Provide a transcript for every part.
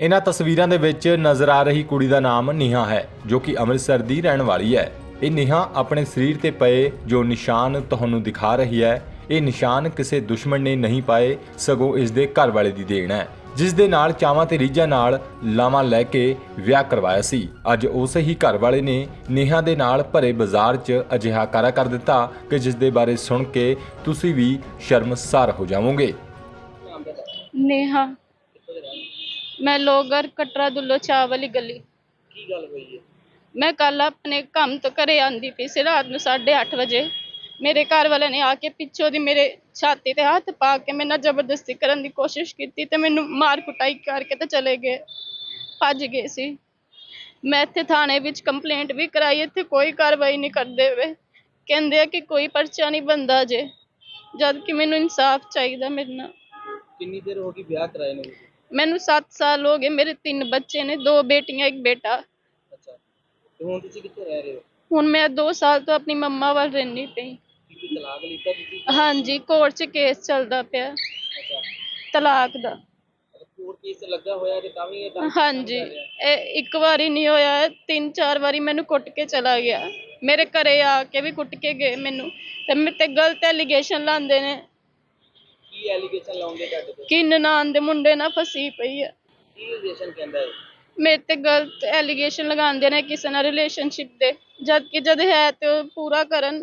ਇਹਨਾਂ ਤਸਵੀਰਾਂ ਦੇ ਵਿੱਚ ਨਜ਼ਰ ਆ ਰਹੀ ਕੁੜੀ ਦਾ ਨਾਮ ਨੀਹਾ ਹੈ, ਜੋ ਕਿ ਅੰਮ੍ਰਿਤਸਰ ਦੀ ਰਹਿਣ ਵਾਲੀ ਹੈ। ਇਹ ਨੀਹਾ ਆਪਣੇ ਸਰੀਰ ਤੇ ਪਏ ਜੋ ਨਿਸ਼ਾਨ ਤੁਹਾਨੂੰ ਦਿਖਾ ਰਹੀ ਹੈ, ਇਹ ਨਿਸ਼ਾਨ ਕਿਸੇ ਦੁਸ਼ਮਣ ਨੇ ਨਹੀਂ ਪਾਏ, ਸਗੋਂ ਇਸ ਦੇ ਘਰ ਵਾਲੇ ਦੀ ਦੇਣ ਹੈ। ਜਿਸ ਦੇ ਨਾਲ ਚਾਵਾਂ ਤੇ ਰੀਝਾਂ ਨਾਲ ਲਾਵਾਂ ਲੈ ਕੇ ਵਿਆਹ ਕਰਵਾਇਆ ਸੀ। ਅੱਜ ਉਸੇ ਹੀ ਘਰ ਵਾਲੇ ਨੇ ਨੇਹਾ ਦੇ ਨਾਲ ਭਰੇ ਬਾਜ਼ਾਰ 'ਚ ਅਜਿਹਾ ਕਾਰਾ ਕਰ ਦਿੱਤਾ ਕਿ ਜਿਸ ਦੇ ਬਾਰੇ ਸੁਣ ਕੇ ਤੁਸੀਂ ਵੀ ਸ਼ਰਮਸਾਰ ਹੋ ਜਾਵੋਗੇ। ਨੇਹਾ ਮੈਂ ਲੋਗਰ ਕਟਰਾ ਦੁੱਲੋ ਚਾਹ ਵਾਲੀ ਗਲੀ। ਕੀ ਗੱਲ ਹੋਈ ਹੈ? ਮੈਂ ਕੱਲ ਆਪਣੇ ਕੰਮ ਤੋਂ ਘਰੇ ਆਂਦੀ ਪਈ ਸੀ ਰਾਤ ਨੂੰ 8:30 ਵਜੇ। ਮੇਰੇ ਘਰ ਵਾਲੇ ਨੇ ਆ ਕੇ ਪਿੱਛੋਂ ਦੀ ਮੇਰੇ ਛਾਤੀ ਤੇ ਹੱਥ ਪਾ ਕੇ ਮੇਰੇ ਨਾਲ ਜ਼ਬਰਦਸਤੀ ਕਰਨ ਦੀ ਕੋਸ਼ਿਸ਼ ਕੀਤੀ ਤੇ ਮੈਨੂੰ ਮਾਰ ਕੁਟਾਈ ਕਰਕੇ ਤੇ ਚਲੇ ਗਏ ਭੱਜ ਗਏ ਸੀ। ਮੈਂ ਇੱਥੇ ਥਾਣੇ ਵਿੱਚ ਕੰਪਲੇਂਟ ਵੀ ਕਰਾਈ ਇੱਥੇ ਕੋਈ ਕਾਰਵਾਈ ਨਹੀਂ ਕਰਦੇ ਵੇ ਕਹਿੰਦੇ ਆ ਕਿ ਕੋਈ ਪਰਚਾ ਨਹੀਂ ਬੰਦਾ ਜੇ ਜਦ ਕਿ ਮੈਨੂੰ ਇਨਸਾਫ ਚਾਹੀਦਾ ਮੇਰੇ ਨਾਲ। ਕਿੰਨੀ ਦੇਰ ਹੋ ਗਈ ਵਿਆਹ ਕਰਾਏ ਨੂੰ? ਮੈਨੂੰ 7 ਸਾਲ ਹੋ ਗਏ ਮੇਰੇ ਤਿੰਨ ਬੱਚੇ ਨੇ ਦੋ ਬੇਟੀਆਂ ਇੱਕ ਬੇਟਾ। ਅੱਛਾ। ਤੇ ਹੁਣ ਤੁਸੀਂ ਕਿੱਥੇ ਰਹਿ ਰਹੇ ਹੋ? ਹੁਣ ਮੈਂ 2 ਸਾਲ ਤੋਂ ਆਪਣੀ ਮੰਮਾ ਵੱਲ ਰਹਿੰਦੀ ਪਈ। ਕੀ ਤਲਾਕ ਤੁਸੀਂ? ਹਾਂਜੀ ਕੋਰਟ 'ਚ ਕੇਸ ਚੱਲਦਾ ਪਿਆ। ਅੱਛਾ। ਤਲਾਕ ਦਾ। ਕੋਰਟ ਕੇਸ ਲੱਗਾ ਹੋਇਆ ਤੇ ਤਾਂ ਵੀ ਇਹ ਕੰਮ ਹਾਂਜੀ। ਇਹ ਇੱਕ ਵਾਰੀ ਨਹੀਂ ਹੋਇਆ ਤਿੰਨ ਚਾਰ ਵਾਰੀ ਮੈਨੂੰ ਕੁੱਟ ਕੇ ਚਲਾ ਗਿਆ। ਮੇਰੇ ਘਰੇ ਆ ਕੇ ਵੀ ਕੁੱਟ ਕੇ ਗਏ ਮੈਨੂੰ। ਤੇ ਮੇਰੇ ਤੇ ਗਲਤ ਐਲੀਗੇਸ਼ਨ ਲਾਉਂਦੇ ਨੇ। ਕੀ ਐਲੀਗੇਸ਼ਨ ਲਾਉਂਦੇ ਤੁਹਾਡੇ ਤੇ? ਕਿ ਨਨਾਣ ਦੇ ਮੁੰਡੇ ਨਾਲ ਫਸੀ ਪਈ ਹੈ ਕੀ ਐਲੀਗੇਸ਼ਨ ਕਹਿੰਦਾ ਹੈ ਮੇਰੇ ਤੇ ਗਲਤ ਐਲੀਗੇਸ਼ਨ ਲਗਾਉਂਦੇ ਨੇ ਕਿਸੇ ਨਾਲ ਰਿਲੇਸ਼ਨਸ਼ਿਪ ਦੇ। ਜਦ ਕਿ ਜਦ ਹੈ ਤੇ ਉਹ ਪੂਰਾ ਕਰਨ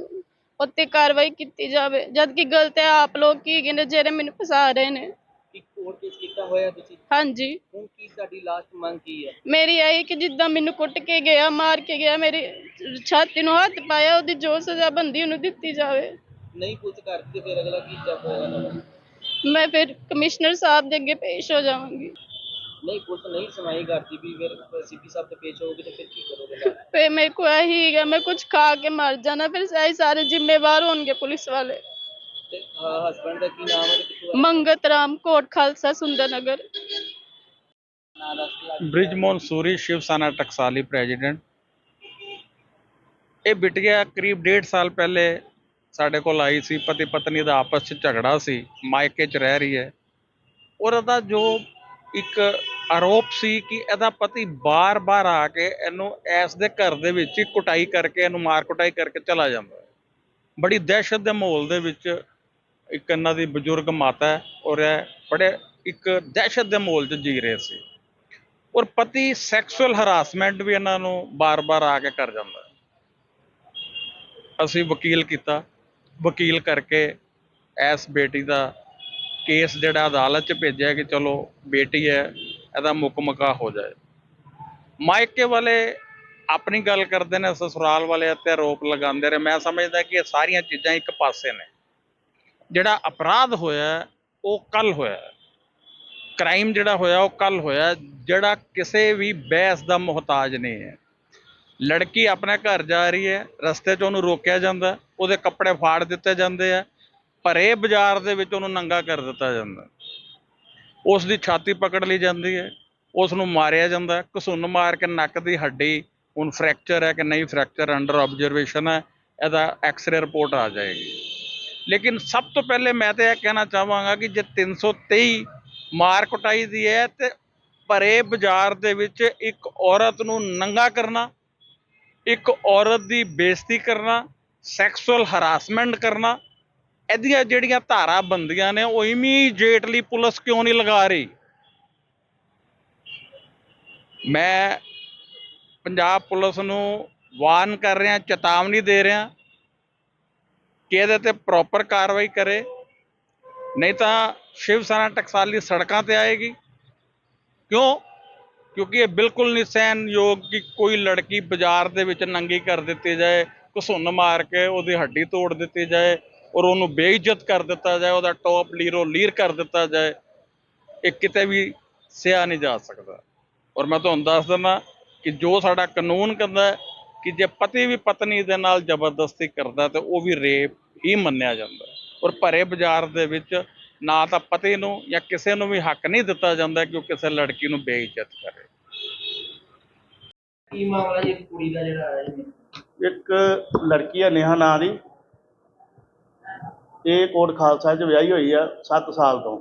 ਉੱਤੇ ਕਾਰਵਾਈ ਕੀਤੀ ਜਾਵੇ। ਜਦ ਕਿ ਗਲਤ ਹੈ ਆਪ ਲੋਕ ਕੀ ਕਹਿੰਦੇ ਜਿਹੜੇ ਮੈਨੂੰ ਫਸਾ ਰਹੇ ਨੇ। ਕੀ ਕੋਰਟ ਕੇਸ ਕੀਤਾ ਹੋਇਆ ਤੁਸੀਂ? ਹਾਂਜੀ। ਹੁਣ ਕੀ ਤੁਹਾਡੀ ਲਾਸਟ ਮੰਗ ਕੀ ਹੈ? ਮੇਰੀ ਇਹ ਕਿ ਜਿੱਦਾਂ ਮੈਨੂੰ ਕੁੱਟ ਕੇ ਗਿਆ ਮਾਰ ਕੇ ਗਿਆ ਮੇਰੀ ਛਾਤੀ ਨੂੰ ਹੱਥ ਪਾਇਆ ਉਹਦੀ ਜੋ ਸਜ਼ਾ ਬੰਦੀ ਉਹਨੂੰ ਦਿੱਤੀ ਜਾਵੇ। ਨਹੀਂ ਕੁਝ ਕਰਦੀ ਫਿਰ ਅਗਲਾ ਕੀ ਜੱਪ ਮੈਂ ਫਿਰ ਕਮਿਸ਼ਨਰ ਸਾਹਿਬ ਦੇ ਅੱਗੇ ਪੇਸ਼ ਹੋ ਜਾਵਾਂਗੀ ਨਹੀਂ ਪੁਲਿਸ ਨਹੀਂ ਸੁਣਾਈ ਕਰਦੀ ਵੀ ਫਿਰ ਸੀਪੀ ਸਾਹਿਬ ਤੇ ਪੇਸ਼ ਹੋਗੇ ਤੇ ਫਿਰ ਕੀ ਕਰੋਗੇ ਨਾਲ? ਫੇ ਮੇਰੇ ਕੋ ਇਹੀ ਹੈਗਾ ਮੈਂ ਕੁਝ ਖਾ ਕੇ ਮਰ ਜਾਣਾ ਫਿਰ ਸਾਰੇ ਸਾਰੇ ਜ਼ਿੰਮੇਵਾਰ ਹੋਣਗੇ ਪੁਲਿਸ ਵਾਲੇ ਤੇ ਹਸਬੰਡ ਦਾ ਕੀ ਨਾਮ ਹੈ ਤੇ ਕਿੱਥੋਂ ਮੰਗਤ ਰਾਮ ਕੋਟ ਖਾਲਸਾ ਸੁੰਦਰ ਨਗਰ ਨਾਮ ਦੱਸ ਕੇ ਬ੍ਰਿਜ ਮਨਸੂਰੀ ਸ਼ਿਵ ਸੈਨਾ ਟਕਸਾਲੀ ਪ੍ਰੈਜ਼ੀਡੈਂਟ ਇਹ ਬਿਟਿਆ ਕਰੀਬ ਡੇਢ ਸਾਲ ਪਹਿਲੇ ਸਾਡੇ ਕੋਲ ਆਈ ਸੀ ਪਤੀ ਪਤਨੀ ਦਾ ਆਪਸ 'ਚ ਝਗੜਾ ਸੀ, ਮਾਇਕੇ 'ਚ ਰਹਿ ਰਹੀ ਹੈ। ਔਰ ਉਹਦਾ ਜੋ ਇੱਕ ਆਰੋਪ ਸੀ ਕਿ ਇਹਦਾ ਪਤੀ ਬਾਰ-ਬਾਰ ਆ ਕੇ ਇਹਨੂੰ ਐਸ ਦੇ ਘਰ ਦੇ ਵਿੱਚ ਹੀ ਕੁਟਾਈ ਕਰਕੇ ਇਹਨੂੰ ਮਾਰ ਕੁਟਾਈ ਕਰਕੇ ਚਲਾ ਜਾਂਦਾ ਹੈ। ਬੜੀ ਦਹਿਸ਼ਤ ਦੇ ਮਾਹੌਲ ਦੇ ਵਿੱਚ ਇੱਕ ਇਹਨਾਂ ਦੀ ਬਜ਼ੁਰਗ ਮਾਤਾ ਹੈ ਔਰ ਇਹ ਬੜੇ ਇੱਕ ਦਹਿਸ਼ਤ ਦੇ ਮਾਹੌਲ 'ਚ ਜੀ ਰਹੇ ਸੀ। ਔਰ ਪਤੀ ਸੈਕਸੁਅਲ ਹਰਾਸਮੈਂਟ ਵੀ ਇਹਨਾਂ ਨੂੰ ਬਾਰ-ਬਾਰ ਆ ਕੇ ਕਰ ਜਾਂਦਾ ਅਸੀਂ ਵਕੀਲ ਕੀਤਾ। ਵਕੀਲ ਕਰਕੇ ਇਸ ਬੇਟੀ ਦਾ ਕੇਸ ਜਿਹੜਾ ਅਦਾਲਤ 'ਚ ਭੇਜਿਆ ਕਿ ਚਲੋ ਬੇਟੀ ਹੈ, ਇਹਦਾ ਮੁਕਮਕਾ ਹੋ ਜਾਏ। ਮਾਇਕੇ ਵਾਲੇ ਆਪਣੀ ਗੱਲ ਕਰਦੇ ਨੇ, ਸਸੁਰਾਲ ਵਾਲੇ ਤੇ ਆਰੋਪ ਲਗਾਉਂਦੇ ਰਹੇ ਮੈਂ ਸਮਝਦਾ ਕਿ ਇਹ ਸਾਰੀਆਂ ਚੀਜ਼ਾਂ ਇੱਕ ਪਾਸੇ ਨੇ। ਜਿਹੜਾ ਅਪਰਾਧ ਹੋਇਆ, ਉਹ ਕੱਲ ਹੋਇਆ। ਕ੍ਰਾਈਮ ਜਿਹੜਾ ਹੋਇਆ, ਉਹ ਕੱਲ ਹੋਇਆ। ਜਿਹੜਾ ਕਿਸੇ ਵੀ ਬਹਿਸ ਦਾ ਮੁਹਤਾਜ ਨਹੀਂ ਹੈ। ਲੜਕੀ ਆਪਣੇ ਘਰ ਜਾ ਰਹੀ ਹੈ, ਰਸਤੇ 'ਚ ਉਹਨੂੰ ਰੋਕਿਆ ਜਾਂਦਾ, ਉਹਦੇ ਕੱਪੜੇ ਫਾੜ ਦਿੱਤੇ ਜਾਂਦੇ ਆ ਭਰੇ ਬਾਜ਼ਾਰ ਦੇ ਵਿੱਚ ਉਹਨੂੰ ਨੰਗਾ ਕਰ ਦਿੱਤਾ ਜਾਂਦਾ। ਉਸ ਦੀ ਛਾਤੀ ਪਕੜ ਲਈ ਜਾਂਦੀ ਹੈ, ਉਸ ਨੂੰ ਮਾਰਿਆ ਜਾਂਦਾ, ਘਸੁੰਨ ਮਾਰ ਕੇ ਨੱਕ ਦੀ ਹੱਡੀ, ਹੁਣ ਫ੍ਰੈਕਚਰ ਹੈ ਕਿ ਨਹੀਂ ਫ੍ਰੈਕਚਰ ਅੰਡਰ ਆਬਜ਼ਰਵੇਸ਼ਨ ਹੈ, ਇਹਦਾ ਐਕਸ-ਰੇ ਰਿਪੋਰਟ ਆ ਜਾਏਗੀ। ਲੇਕਿਨ ਸਭ ਤੋਂ ਪਹਿਲੇ ਮੈਂ ਤਾਂ ਇਹ ਕਹਿਣਾ ਚਾਹਾਂਗਾ ਕਿ ਜੇ 323 ਮਾਰ ਕੁਟਾਈ ਦੀ ਹੈ ਤੇ ਭਰੇ ਬਾਜ਼ਾਰ ਦੇ ਵਿੱਚ ਇੱਕ ਔਰਤ ਨੂੰ ਨੰਗਾ ਕਰਨਾ ਇੱਕ ਔਰਤ ਦੀ ਬੇਇੱਜ਼ਤੀ ਕਰਨਾ ਸੈਕਸੁਅਲ ਹਰਾਸਮੈਂਟ ਕਰਨਾ, ਇਹਦੀਆਂ ਜਿਹੜੀਆਂ ਧਾਰਾ ਬੰਦੀਆਂ ਨੇ ਉਹ ਇਮੀਡੀਏਟਲੀ ਪੁਲਿਸ ਕਿਉਂ ਨਹੀਂ ਲਗਾ ਰਹੀ? ਮੈਂ ਪੰਜਾਬ ਪੁਲਿਸ ਨੂੰ ਵਾਰਨ ਕਰ ਰਿਹਾ, ਚੇਤਾਵਨੀ ਦੇ ਰਿਹਾ ਕਿ ਇਹਦੇ ਤੇ ਪ੍ਰੋਪਰ ਕਾਰਵਾਈ ਕਰੇ। ਨਹੀਂ ਤਾਂ ਸ਼ਿਵ ਸੈਨਾ ਟਕਸਾਲੀ ਸੜਕਾਂ ਤੇ ਆਏਗੀ। ਕਿਉਂ? ਕਿਉਂਕਿ ਇਹ ਬਿਲਕੁਲ ਨਹੀਂ ਸਹਿਣਯੋਗ ਕਿ ਕੋਈ ਲੜਕੀ ਬਾਜ਼ਾਰ ਦੇ ਵਿੱਚ ਨੰਗੀ ਕਰ ਦਿੱਤੀ ਜਾਏ, ਘਸੁੰਨ ਮਾਰ ਕੇ ਉਹਦੀ ਹੱਡੀ ਤੋੜ ਦਿੱਤੀ ਜਾਏ ਔਰ ਉਹਨੂੰ ਬੇਇੱਜ਼ਤ ਕਰ ਦਿੱਤਾ ਜਾਏ, ਉਹਦਾ ਟੌਪ ਲੀਰੋ ਲੀਰ ਕਰ ਦਿੱਤਾ ਜਾਏ, ਇਹ ਕਿਤੇ ਵੀ ਸਿਆ ਨਹੀਂ ਜਾ ਸਕਦਾ। ਔਰ ਮੈਂ ਤੁਹਾਨੂੰ ਦੱਸ ਦਿੰਦਾ ਕਿ ਜੋ ਸਾਡਾ ਕਾਨੂੰਨ ਕਹਿੰਦਾ ਕਿ ਜੇ ਪਤੀ ਵੀ ਪਤਨੀ ਦੇ ਨਾਲ ਜ਼ਬਰਦਸਤੀ ਕਰਦਾ ਤੇ ਉਹ ਵੀ ਰੇਪ ਹੀ ਮੰਨਿਆ ਜਾਂਦਾ। ਔਰ ਭਰੇ ਬਾਜ਼ਾਰ ਦੇ ਵਿੱਚ ਨਾ ਤਾਂ ਪਤੀ ਨੂੰ ਜਾਂ ਕਿਸੇ ਨੂੰ ਵੀ ਹੱਕ ਨਹੀਂ ਦਿੱਤਾ ਜਾਂਦਾ ਕਿ ਉਹ ਕਿਸੇ ਲੜਕੀ ਨੂੰ ਬੇਇੱਜ਼ਤ ਕਰੇ। ਕੀ ਮਾਮਲਾ ਜੀ? ਕੁੜੀ ਦਾ ਜਿਹੜਾ ਆਇਆ ਜੀ? ਇੱਕ ਲੜਕੀ ਹੈ ਨੇਹਾ ਨਾਂ ਦੀ। ਇਹ ਕੋਟ ਖਾਲਸਾ 'ਚ ਵਿਆਹੀ ਹੋਈ ਆ 7 ਸਾਲ ਤੋਂ।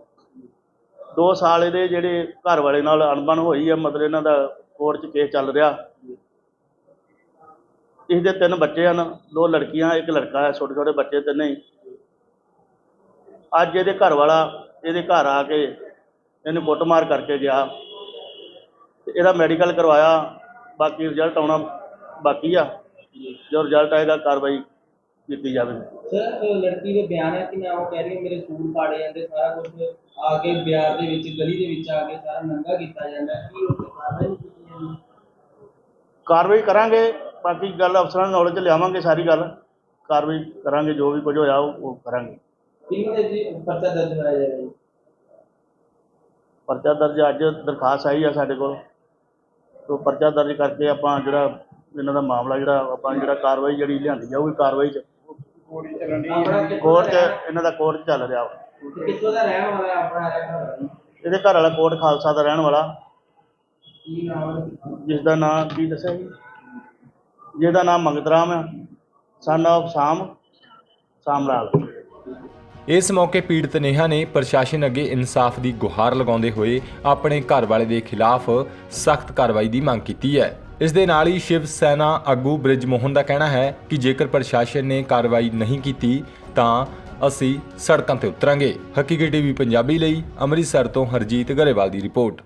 2 ਸਾਲ ਇਹਦੇ ਜਿਹੜੇ ਘਰ ਵਾਲੇ ਨਾਲ ਅਣਬਣ ਹੋਈ ਆ ਮਤਲਬ ਇਹਨਾਂ ਦਾ ਕੋਰਟ 'ਚ ਕੇਸ ਚੱਲ ਰਿਹਾ। ਇਹਦੇ ਤਿੰਨ ਬੱਚੇ ਹਨ ਦੋ ਲੜਕੀਆਂ ਇੱਕ ਲੜਕਾ ਹੈ ਛੋਟੇ ਛੋਟੇ ਬੱਚੇ ਤਿੰਨੇ ਹੀ। ਅੱਜ ਇਹਦੇ ਘਰ ਵਾਲਾ ਇਹਦੇ ਘਰ ਆ ਕੇ ਇਹਨੂੰ ਕੁੱਟਮਾਰ ਕਰਕੇ ਗਿਆ। ਤੇ ਇਹਦਾ ਮੈਡੀਕਲ ਕਰਵਾਇਆ। ਬਾਕੀ ਰਿਜ਼ਲਟ ਆਉਣਾ ਬਾਕੀ ਆ। ਜੋ ਰਿਜ਼ਲਟ ਆਏਗਾ ਕਾਰਵਾਈ ਕੀਤੀ ਜਾਵੇ। ਸਰ ਉਹ ਲੜਕੀ ਦੇ ਬਿਆਨ ਹੈ ਕਿ ਮੈਂ ਉਹ ਕਹਿ ਰਹੀ ਹਾਂ ਮੇਰੇ ਸੂਟ ਪਾੜੇ ਜਾਂਦੇ ਸਾਰਾ ਕੁਝ ਆ ਕੇ ਬਿਆਰ ਦੇ ਵਿੱਚ ਗਲੀ ਦੇ ਵਿੱਚ ਆ ਕੇ ਸਾਰਾ ਨੰਗਾ ਕੀਤਾ ਜਾਂਦਾ ਹੈ। ਕੀ ਉਹ ਕਾਰਵਾਈ ਨਹੀਂ ਕੀਤੀ ਜਾਂਦੀ ਕਾਰਵਾਈ ਕਰਾਂਗੇ ਬਾਕੀ ਗੱਲ ਅਫਸਰਾਂ ਦੀ ਨੌਲੇਜ ਲਿਆਵਾਂਗੇ ਸਾਰੀ ਗੱਲ। ਕਾਰਵਾਈ ਕਰਾਂਗੇ ਜੋ ਵੀ ਕੁਝ ਹੋਇਆ ਉਹ ਉਹ ਕਰਾਂਗੇ। ਕਿੰਨੇ ਦੇ ਜੀ ਪਰਚਾ ਦਰਜ ਕਰਾਇਆ ਜਾਏਗਾ ਜੀ? ਪਰਚਾ ਦਰਜ ਅੱਜ ਦਰਖਾਸਤ ਆਈ ਆ ਸਾਡੇ ਕੋਲ। ਤੋਂ ਪਰਚਾ ਦਰਜ ਕਰਕੇ ਆਪਾਂ ਜਿਹੜਾ ਇਹਨਾਂ ਦਾ ਮਾਮਲਾ ਜਿਹੜਾ ਆਪਾਂ ਜਿਹੜਾ ਕਾਰਵਾਈ ਜਿਹੜੀ ਲਿਆਂਦੀ ਜਾਊਗੀ ਕਾਰਵਾਈ ਚ। ਕੋਰਟ ਚ ਇਹਨਾਂ ਦਾ ਕੋਰਟ ਚੱਲ ਰਿਹਾ। ਵਾ ਤੇ ਕਿੱਥੋਂ ਦਾ ਰਹਿਣ ਵਾਲਾ ਹੈ ਆਪਣਾ ਰਹਿਣ ਵਾਲਾ ਜੀ? ਇਹਦੇ ਘਰ ਵਾਲਾ ਕੋਟ ਖਾਲਸਾ ਦਾ ਰਹਿਣ ਵਾਲਾ। ਕੀ ਨਾਮ ਜਿਸ ਦਾ ਨਾਮ ਕੀ ਦੱਸਿਆ ਜੀ? ਜਿਹਦਾ ਨਾਮ ਮੰਗਤ ਰਾਮ ਹੈ ਸਨ of ਸਾਮ ਸਾਮ ਲਾਲ। ਇਸ ਮੌਕੇ ਪੀੜਤ ਨੇਹਾ ਨੇ ਪ੍ਰਸ਼ਾਸਨ ਅੱਗੇ ਇਨਸਾਫ ਦੀ ਗੁਹਾਰ ਲਗਾਉਂਦੇ ਹੋਏ ਆਪਣੇ ਘਰ ਵਾਲੇ ਦੇ ਖਿਲਾਫ ਸਖਤ ਕਾਰਵਾਈ ਦੀ ਮੰਗ ਕੀਤੀ ਹੈ। ਇਸ ਦੇ ਨਾਲ ਹੀ ਸ਼ਿਵ ਸੈਨਾ ਆਗੂ ਬ੍ਰਿਜ ਮੋਹਨ ਦਾ ਕਹਿਣਾ ਹੈ ਕਿ ਜੇਕਰ ਪ੍ਰਸ਼ਾਸਨ ਨੇ ਕਾਰਵਾਈ ਨਹੀਂ ਕੀਤੀ, ਤਾਂ ਅਸੀਂ ਸੜਕਾਂ ਤੇ ਉਤਰਾਂਗੇ। ਹਕੀਕੀ ਟੀਵੀ ਪੰਜਾਬੀ ਲਈ ਅੰਮ੍ਰਿਤਸਰ ਤੋਂ ਹਰਜੀਤ ਗਰੇਵਾਲ ਦੀ ਰਿਪੋਰਟ।